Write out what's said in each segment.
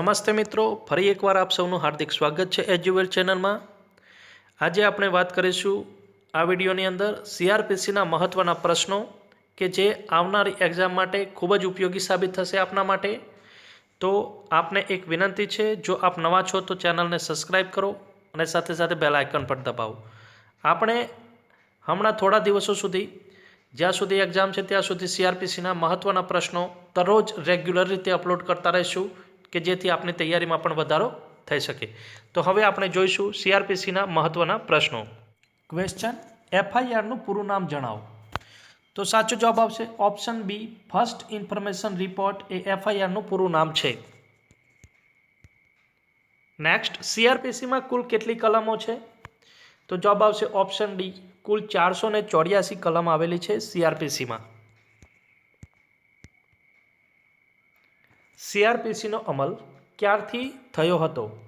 નમસ્તે મિત્રો, ફરી એકવાર આપ સૌનું હાર્દિક સ્વાગત છે એજ્યુવેલ ચેનલમાં. આજે આપણે વાત કરીશું આ વિડીયોની અંદર સીઆરપીસીના મહત્ત્વના પ્રશ્નો કે જે આવનારી એક્ઝામ માટે ખૂબ જ ઉપયોગી સાબિત થશે આપના માટે. તો આપને એક વિનંતી છે, જો આપ નવા છો તો ચેનલને સબસ્ક્રાઈબ કરો અને સાથે સાથે બેલ આઇકન પણ દબાવો. આપણે હમણાં થોડા દિવસો સુધી, જ્યાં સુધી એક્ઝામ છે ત્યાં સુધી સીઆરપીસીના મહત્ત્વના પ્રશ્નો દરરોજ રેગ્યુલર રીતે અપલોડ કરતા રહીશું. કે જેથી આપની તૈયારીમાં પણ વધારો થઈ શકે. તો હવે આપણે જોઈશું સીઆરપીસીના મહત્ત્વના પ્રશ્નો. ક્વેશ્ચન એફઆઈઆરનું પૂરું નામ જણાવો. તો સાચો જવાબ આવશે option B first information report એ એફઆઈઆરનું પૂરું નામ છે. નેક્સ્ટ સીઆરપીસીમાં કુલ કેટલી કલમો છે? તો જવાબ આવશે ઓપ્શન ડી કુલ ચારસો ચોર્યાસી કલમ આવેલી છે સીઆરપીસીમાં. સીઆરપીસીનો અમલ ક્યારથી થયો હતો?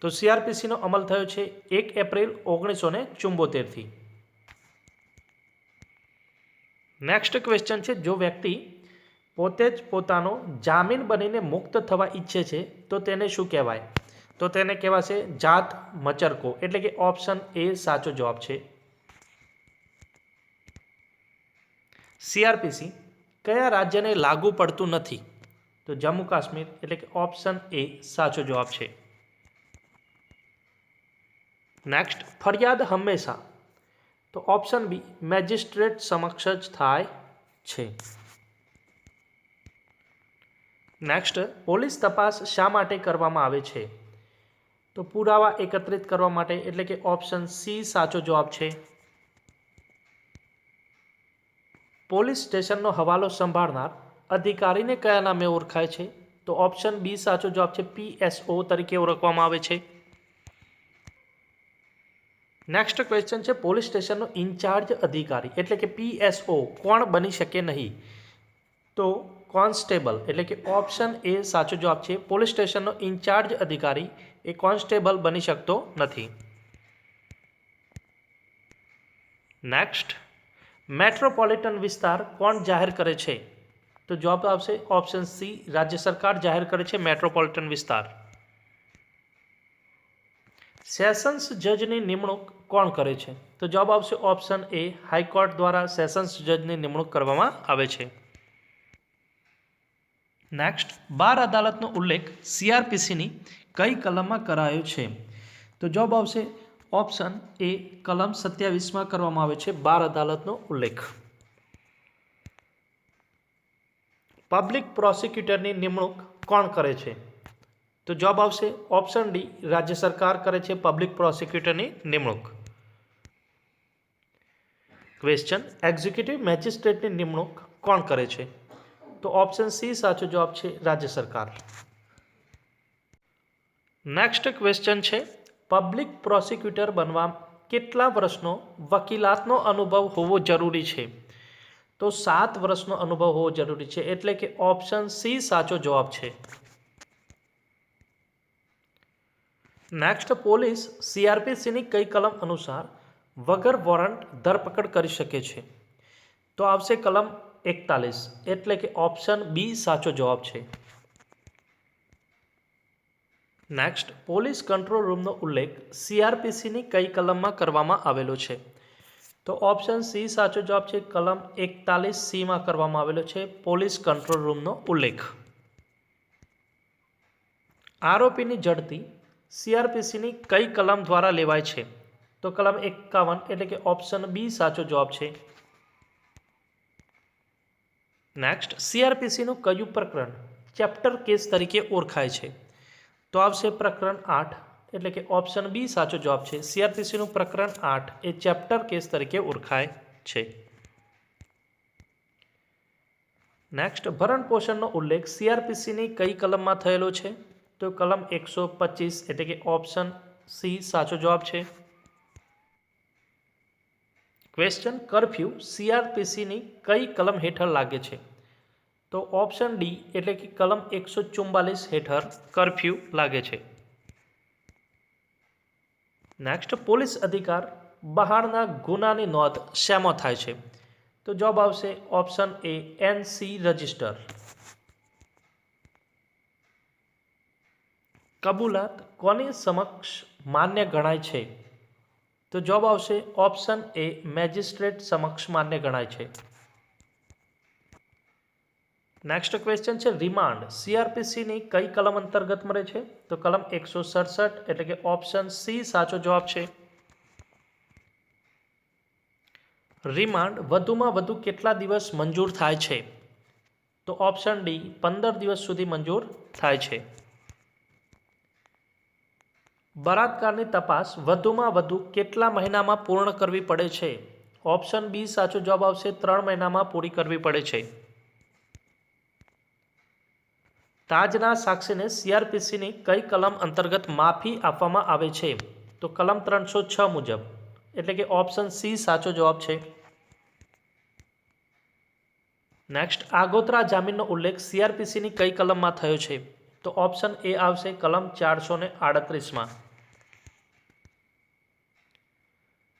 તો સીઆરપીસીનો અમલ થયો છે એક એપ્રિલ ઓગણીસો ને ચુંબોતેરથી. નેક્સ્ટ ક્વેશ્ચન છે, જો વ્યક્તિ પોતે જ પોતાનો જામીન બનીને મુક્ત થવા ઈચ્છે છે, તો તેને શું કહેવાય? તો તેને કહેવાશે જાત મચરકો. એટલે કે ઓપ્શન એ સાચો જવાબ છે. સીઆરપીસી કયા રાજ્યને લાગુ પડતું નથી? તો જમ્મુ કાશ્મીર એટલે કે ઓપ્શન એ સાચો જવાબ છે. નેક્સ્ટ ફરિયાદ હંમેશા. તો ઓપ્શન બી, મેજિસ્ટ્રેટ સમક્ષ જ થાય છે. નેક્સ્ટ પોલીસ તપાસ શા માટે કરવામાં આવે છે? તો પુરાવા એકત્રિત કરવા માટે એટલે કે ઓપ્શન સી સાચો જવાબ છે. પોલીસ સ્ટેશનનો હવાલો સંભાળનાર અધિકારીને કયા નામે ઓળખાય છે? તો ઓપ્શન બી સાચો જવાબ છે પીએસઓ તરીકે ઓળખવામાં આવે છે. નેક્સ્ટ ક્વેશ્ચન છે પોલીસ સ્ટેશનનો ઇન્ચાર્જ અધિકારી, એટલે કે પીએસઓ કોણ બની શકે નહીં? તો કોન્સ્ટેબલ, એટલે કે ઓપ્શન એ સાચો જવાબ છે પોલીસ સ્ટેશનનો ઇન્ચાર્જ અધિકારી, એ કોન્સ્ટેબલ બની શકતો નથી. નેક્સ્ટ મેટ્રોપોલિટન વિસ્તાર કોણ જાહેર કરે છે? તો જવાબ આવશે ઓપ્શન સી રાજ્ય સરકાર જાહેર કરે છે મેટ્રોપોલિટન વિસ્તાર. સેશન્સ જજની નિમણૂક કોણ કરે છે? તો જવાબ આવશે ઓપ્શન એ હાઈકોર્ટ દ્વારા સેશન્સ જજની નિમણૂક કરવામાં આવે છે. નેક્સ્ટ બાર અદાલતનો ઉલ્લેખ સીઆરપીસીની કઈ કલમમાં કરાયો છે? તો જવાબ આવશે ઓપ્શન એ કલમ સત્યાવીસમાં કરવામાં આવે છે બાર અદાલતનો ઉલ્લેખ. પબ્લિક પ્રોસિક્યુટરની નિમણૂક કોણ કરે છે? તો જવાબ આવશે ઓપ્શન ડી રાજ્ય સરકાર કરે છે પબ્લિક પ્રોસિક્યુટરની નિમણૂક. ક્વેશ્ચન એક્ઝિક્યુટિવ મેજિસ્ટ્રેટની નિમણૂક કોણ કરે છે? તો ઓપ્શન સી સાચો જવાબ છે રાજ્ય સરકાર. નેક્સ્ટ ક્વેશ્ચન છે પબ્લિક પ્રોસિક્યુટર બનવા કેટલા વર્ષનો વકીલાતનો અનુભવ હોવો જરૂરી છે? તો સાત વર્ષનો અનુભવ હોવો જરૂરી છે. એટલે કે ઓપ્શન સી સાચો જવાબ છે. નેક્સ્ટ પોલીસ સીઆરપીસીની કઈ કલમ અનુસાર વગર વોરંટ ધરપકડ કરી શકે છે? તો આવશે કલમ એકતાલીસ. એટલે કે ઓપ્શન બી સાચો જવાબ છે. નેક્સ્ટ પોલીસ કંટ્રોલ રૂમનો ઉલ્લેખ સીઆરપીસીની કઈ કલમમાં કરવામાં આવેલો છે? તો ઓપ્શન સી સાચો જવાબ છે કલમ એકતાલીસ સીમાં કરવામાં આવેલો છે પોલીસ કંટ્રોલ રૂમનો ઉલ્લેખ. આરોપીની જડતી સીઆરપીસીની કઈ કલમ દ્વારા લેવાય છે? તો કલમ એકાવન એટલે કે ઓપ્શન બી સાચો જવાબ છે. નેક્સ્ટ સીઆરપીસીનું કયું પ્રકરણ ચેપ્ટર કેસ તરીકે ઓળખાય છે? તો આવશે પ્રકરણ આઠ એટલે કે ઓપ્શન બી સાચો જવાબ છે. સીઆરપીસીનું પ્રકરણ આઠ એ ચેપ્ટર કેસ તરીકે ઓળખાય છે. નેક્સ્ટ ભરણ પોષણનો ઉલ્લેખ સીઆરપીસીની કઈ કલમમાં થયેલો છે? તો કલમ એકસો એટલે કે ઓપ્શન સી સાચો જવાબ છે. ક્વેશ્ચન કરફ્યુ સીઆરપીસીની કઈ કલમ હેઠળ લાગે છે? તો ઓપ્શન ડી એટલે કે કલમ એકસો હેઠળ કરફ્યુ લાગે છે. નેક્સ્ટ પોલીસ અધિકાર. બહારના ગુનાની નોંધ શેમાં થાય છે? તો જવાબ આવશે ઓપ્શન એ એનસી રજિસ્ટર. કબૂલાત કોની સમક્ષ માન્ય ગણાય છે? તો જવાબ આવશે ઓપ્શન એ મેજિસ્ટ્રેટ સમક્ષ માન્ય ગણાય છે. નેક્સ્ટ ક્વેશ્ચન છે રિમાન્ડ સીઆરપીસીની કઈ કલમ અંતર્ગત મળે છે? તો કલમ એકસો સડસઠ, એટલે કે ઓપ્શન સી સાચો જવાબ છે. રિમાન્ડ વધુમાં વધુ કેટલા દિવસ મંજૂર થાય છે? તો ઓપ્શન ડી પંદર દિવસ સુધી મંજૂર થાય છે. બળાત્કારની તપાસ વધુમાં વધુ કેટલા મહિનામાં પૂર્ણ કરવી પડે છે? ઓપ્શન બી સાચો જવાબ આવશે, ત્રણ મહિનામાં પૂરી કરવી પડે છે. તાજના સાક્ષીને સીઆરપીસીની કઈ કલમ અંતર્ગત માફી આપવામાં આવે છે? તો કલમ ત્રણસો છ મુજબ. એટલે કે ઓપ્શન સી સાચો જવાબ છે. નેક્સ્ટ આગોતરા જામીનનો ઉલ્લેખ સીઆરપીસીની કઈ કલમમાં થયો છે? તો ઓપ્શન એ આવશે કલમ ચારસો ને આડત્રીસમાં.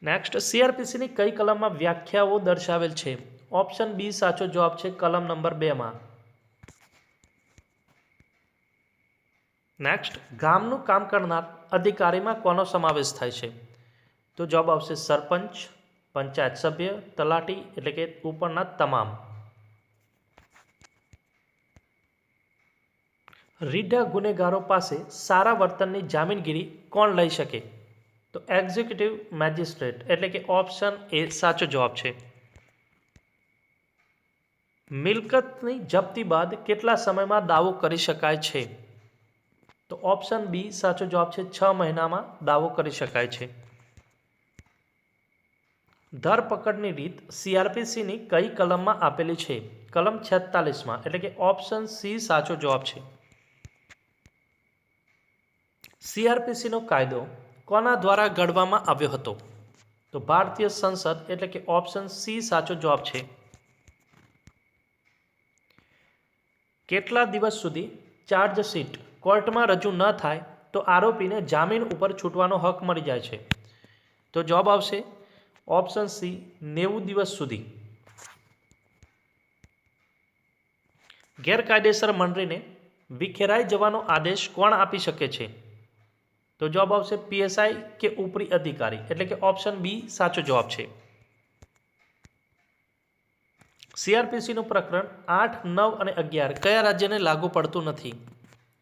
નેક્સ્ટ સીઆરપીસીની કઈ કલમમાં વ્યાખ્યાઓ દર્શાવેલ છે? ઓપ્શન બી સાચો જવાબ છે કલમ નંબર બેમાં. નેક્સ્ટ ગામનું કામ કરનાર અધિકારીમાં કોનો સમાવેશ થાય છે? તો જવાબ આવશે સરપંચ, પંચાયત સભ્ય, તલાટી એટલે કે ઉપરના તમામ. રીઢા ગુનેગારો પાસે સારા વર્તનની જામીનગીરી કોણ લઈ શકે? તો એક્ઝિક્યુટિવ મેજિસ્ટ્રેટ એટલે કે ઓપ્શન એ સાચો જવાબ છે. મિલકતની જપ્તી બાદ કેટલા સમયમાં દાવો કરી શકાય છે? તો ઓપ્શન બી સાચો જવાબ છે છ મહિનામાં દાવો કરી શકાય છે. ધરપકડની રીત સીઆરપીસીની કઈ કલમમાં આપેલી છે? કલમ છેતાલીસમાં, એટલે કે ઓપ્શન સી સાચો જવાબ છે. સીઆરપીસીનો કાયદો કોના દ્વારા ઘડવામાં આવ્યો હતો? તો ભારતીય સંસદ, એટલે કે ઓપ્શન સી સાચો જવાબ છે. કેટલા દિવસ સુધી ચાર્જશીટ કોર્ટમાં રજૂ ન થાય તો આરોપીને જામીન ઉપર છૂટવાનો હક મળી જાય છે. તો જવાબ આવશે ઓપ્શન સી, નેવું દિવસ સુધી. ગેરકાયદેસર મંડળીને વિખેરાઈ જવાનો આદેશ કોણ આપી શકે છે? તો જવાબ આવશે પીએસઆઈ કે ઉપરી અધિકારી. એટલે કે ઓપ્શન બી સાચો જવાબ છે. સીઆરપીસીનું પ્રકરણ આઠ, નવ અને અગિયાર કયા રાજ્યને લાગુ પડતું નથી?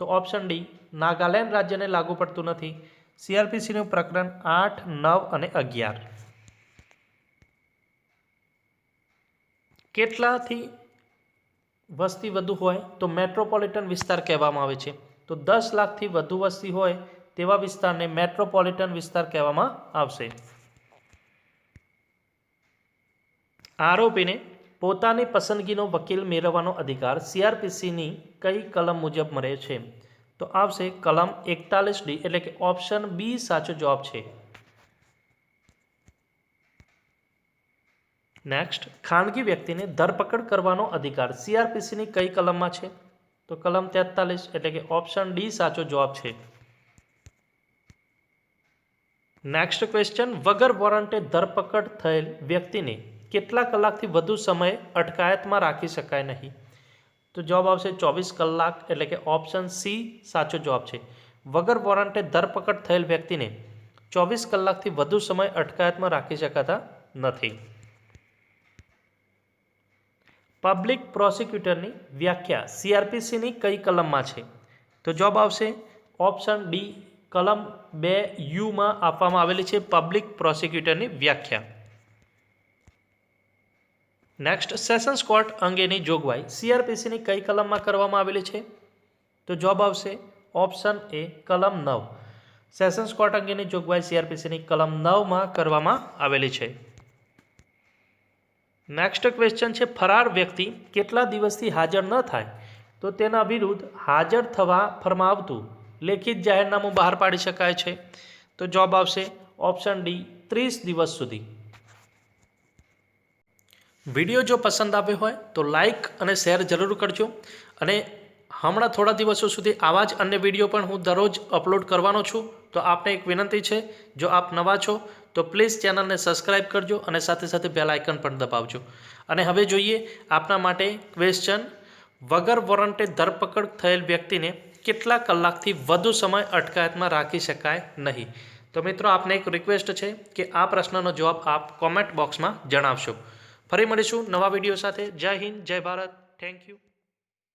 તો ઓપ્શન ડી નાગાલેન્ડ રાજ્યને લાગુ પડતું નથી. સીઆરપીસીનું પ્રકરણ આઠ, નવ અને અગિયાર. કેટલાથી વસ્તી વધુ હોય તો મેટ્રોપોલિટન વિસ્તાર કહેવામાં આવે છે. તો દસ લાખથી વધુ વસ્તી હોય તેવા વિસ્તારને મેટ્રોપોલિટન વિસ્તાર કહેવામાં આવશે. આરોપીને પોતાની પસંદગીનો વકીલ મેળવવાનો અધિકાર સીઆરપીસીની કઈ કલમ મુજબ મળે છે? તો આવશે કલમ એકતાલીસ ડી, એટલે કે ઓપ્શન બી સાચો જવાબ છે. નેક્સ્ટ ખાનગી વ્યક્તિને ધરપકડ કરવાનો અધિકાર સીઆરપીસીની કઈ કલમમાં છે? તો કલમ તેતાલીસ, એટલે કે ઓપ્શન ડી સાચો જવાબ છે. નેક્સ્ટ ક્વેશ્ચન વગર વોરંટે ધરપકડ થયેલ વ્યક્તિને કેટલા કલાકથી વધુ સમય અટકાયતમાં રાખી શકાય નહીં? તો જવાબ આવશે ચોવીસ કલાક, એટલે કે ઓપ્શન સી સાચો જવાબ છે. વગર વોરંટે ધરપકડ થયેલ વ્યક્તિને ચોવીસ કલાકથી વધુ સમય અટકાયતમાં રાખી શકાતા નથી. પબ્લિક પ્રોસિક્યુટરની વ્યાખ્યા સીઆરપીસીની કઈ કલમમાં છે? તો જવાબ આવશે ઓપ્શન ડી કલમ બે યુમાં આપવામાં આવેલી છે પબ્લિક પ્રોસિક્યુટરની વ્યાખ્યા. નેક્સ્ટ સેશન્સ કોર્ટ અંગેની જોગવાઈ સીઆરપીસીની કઈ કલમમાં કરવામાં આવેલી છે? તો જવાબ આવશે ઓપ્શન એ કલમ નવ. સેશન્સ કોર્ટ અંગેની જોગવાઈ સીઆરપીસીની કલમ નવમાં કરવામાં આવેલી છે. નેક્સ્ટ ક્વેશ્ચન છે, ફરાર વ્યક્તિ કેટલા દિવસથી હાજર ન થાય? તો તેના વિરુદ્ધ હાજર થવા ફરમાવતું લેખિત જાહેરનામું બહાર પાડી શકાય છે. તો જવાબ આવશે ઓપ્શન ડી, ત્રીસ દિવસ સુધી. વીડિયો જો પસંદ આવ્યો હોય તો લાઈક અને શેર જરૂર કરજો. અને હમણાં થોડા દિવસો સુધી આવા જ અન્ય વીડિયો પણ હું દરરોજ અપલોડ કરવાનો છું. તો આપને એક વિનંતી છે, જો આપ નવા છો, તો પ્લીઝ ચેનલને સબસ્ક્રાઇબ કરજો અને સાથે સાથે બેલ આઇકન પણ દબાવજો. અને હવે જોઈએ આપના માટે ક્વેશ્ચન વગર વોરંટે ધરપકડ થયેલ વ્યક્તિને કેટલા કલાકથી વધુ સમય અટકાયતમાં રાખી શકાય નહીં? તો મિત્રો, આપને એક રિક્વેસ્ટ છે કે આ પ્રશ્નનો જવાબ આપ કોમેન્ટ બોક્સમાં જણાવશો. ફરી મળીશું નવા વીડિયો સાથે. જય હિન્દ જય ભારત. Thank you